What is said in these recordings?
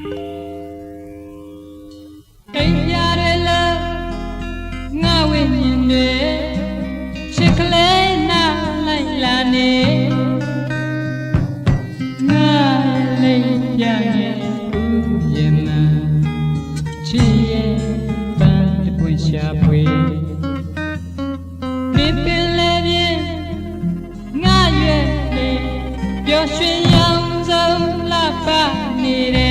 အိမ်ပြရဲလာငါဝိညာဉ်တွေချစ်ကလေးနာလိုက်လာနေငါလိမ့်ပြရဲ့ဘူးရဲ့မချစ်ရဲ့ပန်းတပွင့်ရှာဖွေပြပင်လေပြင်းငါရဲ့ပြောရွှင်ရောင်စုံလှပနေတယ်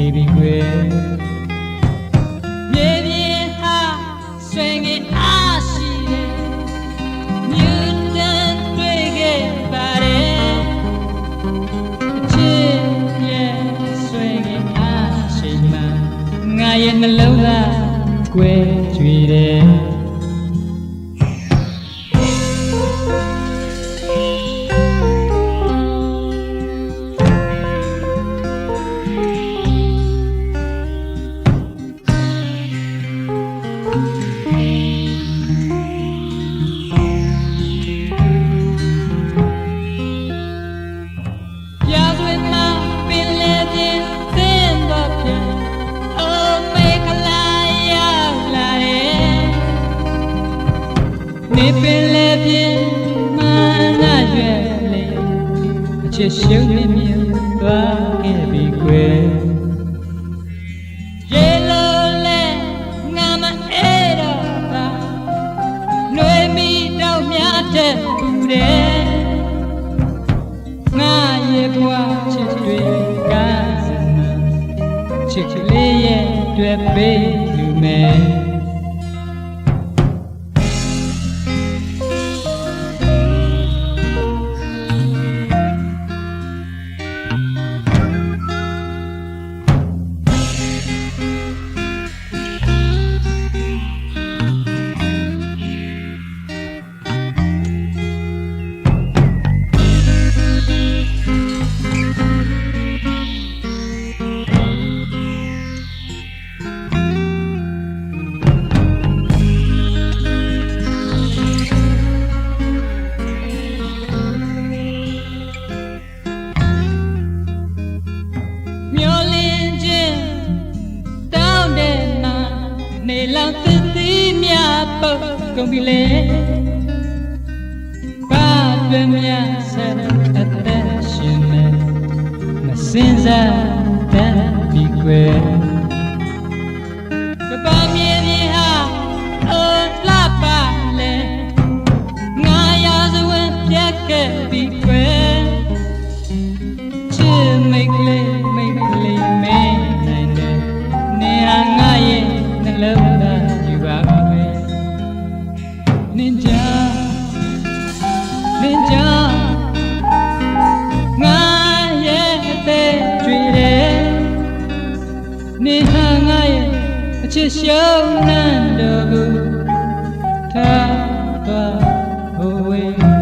ဒီဒီကွယ်မြေပြင်ဟာဆွေငင်အားရှိတယ်မြူတန်တွေ့ခဲ့ပါတယ်အချစ်ရဲ့ဆွေငင်အားရှိမှငါရဲ့နှလုံးသားကွယ်ကြွေတယ် နေပင်လေပြင်းမနာရွယ်လေအချစ်ရှုံးနေမြင်သွားခဲ့ပြီကွယ်ရေလိုလဲငါမအေးတော့ပါຫນွေမီတော့များတဲ့ပူတယ်ငါရဲ့ဘဝချစ်တွေကစမချစ်ကလေးရဲ့တွေ့ပေးလူမယ် ကုန်ပြီလေဘာတွင်မြဆက်အသက်ရှင်နေမစင်စားတတ်ပြီကွယ်ကပမြေမြေဟာအော်လာပါလေငါရာဇဝင်ပြတ်ခဲ့ပြီကွယ်ချစ်မိတ်ကလေး နင်ကြောင့်ငါရဲ့အသေးကျွေတယ်နေဟာငါရဲ့အချစ်ရှုံးနှံတော်ကိုထားသွားဖို့ဝေး